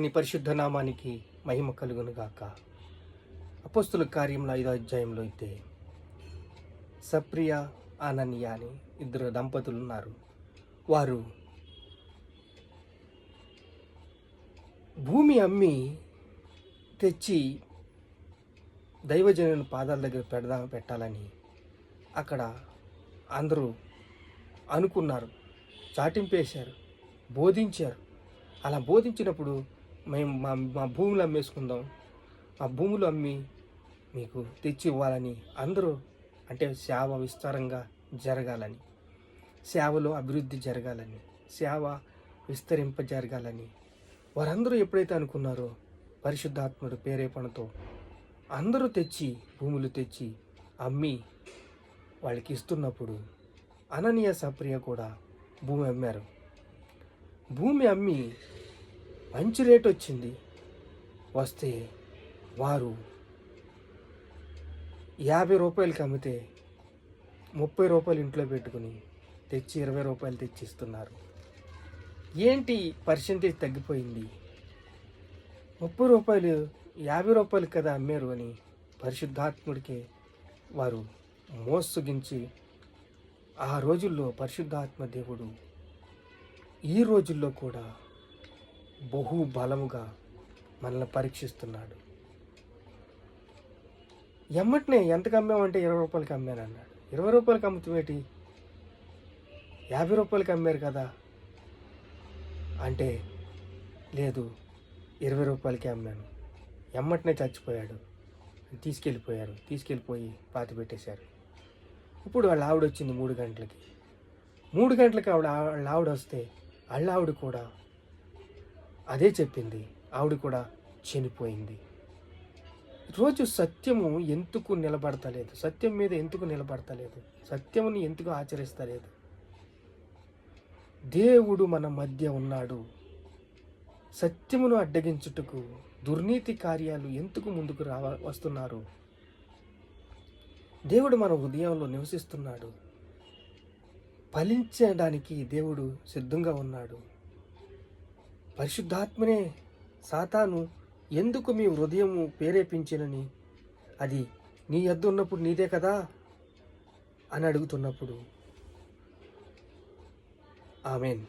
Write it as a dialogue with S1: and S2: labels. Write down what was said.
S1: నీ పరిశుద్ధ నామానికి మహిమ కలుగును గాక అపోస్తుల కార్యంలో ఐదో అధ్యాయంలో అయితే సప్రియ అనన్య అని ఇద్దరు దంపతులు ఉన్నారు వారు భూమి అమ్మి తెచ్చి దైవజనుని పాదాల దగ్గర పెడదా పెట్టాలని అక్కడ అందరూ అనుకున్నారు. చాటింపేశారు బోధించారు. అలా బోధించినప్పుడు మేము మా మా భూములు అమ్మేసుకుందాం. మా భూములు అమ్మి మీకు తెచ్చి ఇవ్వాలని అందరూ అంటే సేవ విస్తారంగా జరగాలని సేవలో అభివృద్ధి జరగాలని సేవ విస్తరింప జరగాలని వారందరూ ఎప్పుడైతే అనుకున్నారో పరిశుద్ధాత్ముడు ప్రేరేపణతో అందరూ తెచ్చి భూములు తెచ్చి అమ్మి వాళ్ళకి ఇస్తున్నప్పుడు అననీయ సప్రియ కూడా భూమి అమ్మారు. భూమి అమ్మి మంచి రేట్ వచ్చింది. వస్తే వారు యాభై రూపాయలకి అమ్మితే ముప్పై రూపాయలు ఇంట్లో పెట్టుకుని తెచ్చి ఇరవై రూపాయలు తెచ్చిస్తున్నారు. ఏంటి పర్సంటేజ్ తగ్గిపోయింది? ముప్పై రూపాయలు యాభై రూపాయలు కదా అమ్మారు అని పరిశుద్ధాత్ముడికి వారు మోసగించి ఆ రోజుల్లో పరిశుద్ధాత్మ దేవుడు ఈ రోజుల్లో కూడా బహు బలముగా మనల్ని పరీక్షిస్తున్నాడు. ఎమ్మటినే ఎంతకు అమ్మామంటే ఇరవై రూపాయలకి అమ్మాను అన్నాడు. ఇరవై రూపాయలకి అమ్ముతామేటి యాభై రూపాయలకి అమ్మారు కదా. అంటే లేదు ఇరవై రూపాయలకి అమ్మాను. ఎమ్మటినే చచ్చిపోయాడు. తీసుకెళ్ళిపోయారు. తీసుకెళ్ళిపోయి పాతి పెట్టేశారు. ఇప్పుడు వాళ్ళ ఆవిడ వచ్చింది మూడు గంటలకి. మూడు గంటలకి ఆవిడ వాళ్ళ ఆవిడ వస్తే వాళ్ళ ఆవిడ కూడా అదే చెప్పింది. ఆవిడ కూడా చనిపోయింది. రోజు సత్యము ఎందుకు నిలబడతలేదు? సత్యం మీద ఎందుకు నిలబడతలేదు? సత్యముని ఎందుకు ఆచరిస్తలేదు? దేవుడు మన మధ్య ఉన్నాడు. సత్యమును అడ్డగించుటకు దుర్నీతి కార్యాలు ఎందుకు ముందుకు రావ వస్తున్నారు? దేవుడు మన హృదయంలో నివసిస్తున్నాడు. ఫలించడానికి దేవుడు సిద్ధంగా ఉన్నాడు. పరిశుద్ధాత్మనే సాతాను ఎందుకు మీ హృదయము ప్రేరేపించినని? అది నీ యొద్ద ఉన్నప్పుడు నీదే కదా? అని అడుగుతున్నప్పుడు. ఆమెన్.